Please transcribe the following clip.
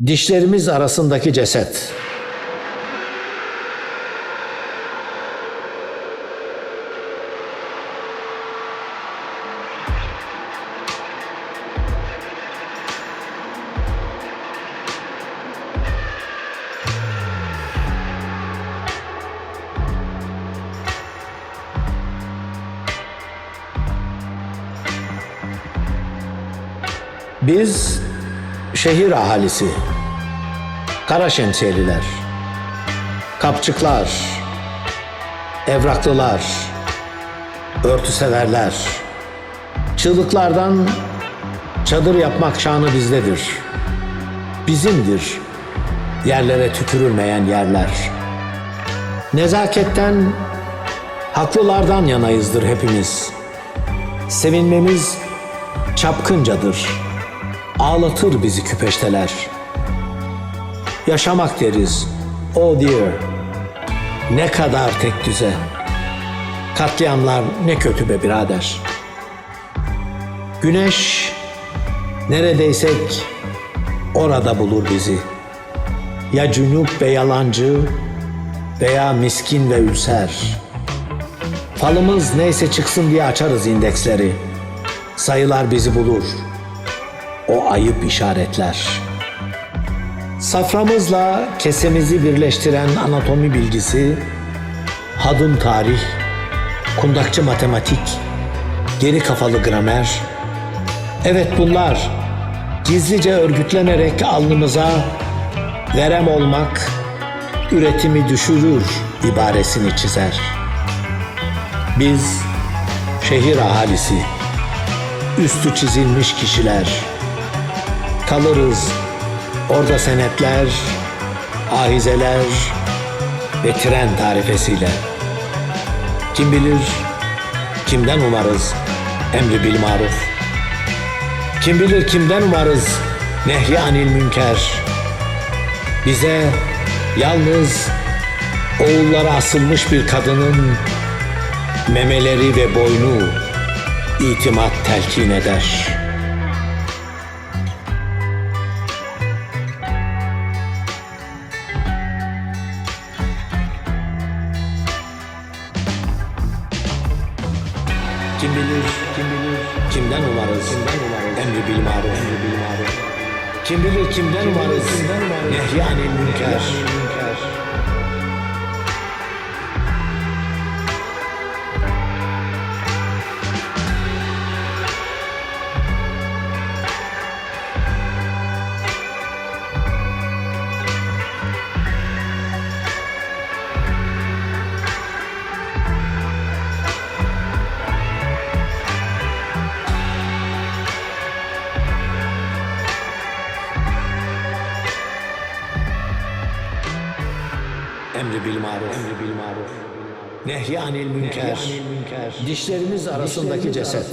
Dişlerimiz arasındaki ceset. Biz şehir ahalisi, kara şemsiyeliler, kapçıklar, evraklılar, örtüseverler, çığlıklardan çadır yapmak şanı bizdedir. Bizimdir yerlere tükürülmeyen yerler. Nezaketten, haklılardan yanayızdır hepimiz. Sevinmemiz çapkıncadır. Ağlatır bizi küpeşteler. Yaşamak deriz. Oh dear. Ne kadar tek düze. Katliamlar ne kötü be birader. Güneş neredeysek orada bulur bizi. Ya cünüp ve yalancı veya miskin ve ülser. Falımız neyse çıksın diye açarız indeksleri. Sayılar bizi bulur. O ayıp işaretler. Saframızla kesemizi birleştiren anatomi bilgisi, hadım tarih, kundakçı matematik, geri kafalı gramer. Evet bunlar gizlice örgütlenerek alnımıza verem olmak, üretimi düşürür ibaresini çizer. Biz şehir ahalisi, üstü çizilmiş kişiler. Kalırız orada senetler, ahizeler ve tren tarifesiyle. Kim bilir kimden umarız emri bil maruf. Kim bilir kimden umarız nehy anil münker. Bize yalnız oğullara asılmış bir kadının memeleri ve boynu itimat telkin eder. Kim bilir, kim bilir, kimden umarız, kimden umarız, emri bil maruf, emri bil maruf. Kim bilir kimden umarız, kimden umarız, nehyanil münker. Emri bil maruf, emri bil maruf. Nehyanil münker. Dişlerimiz arasındaki ceset.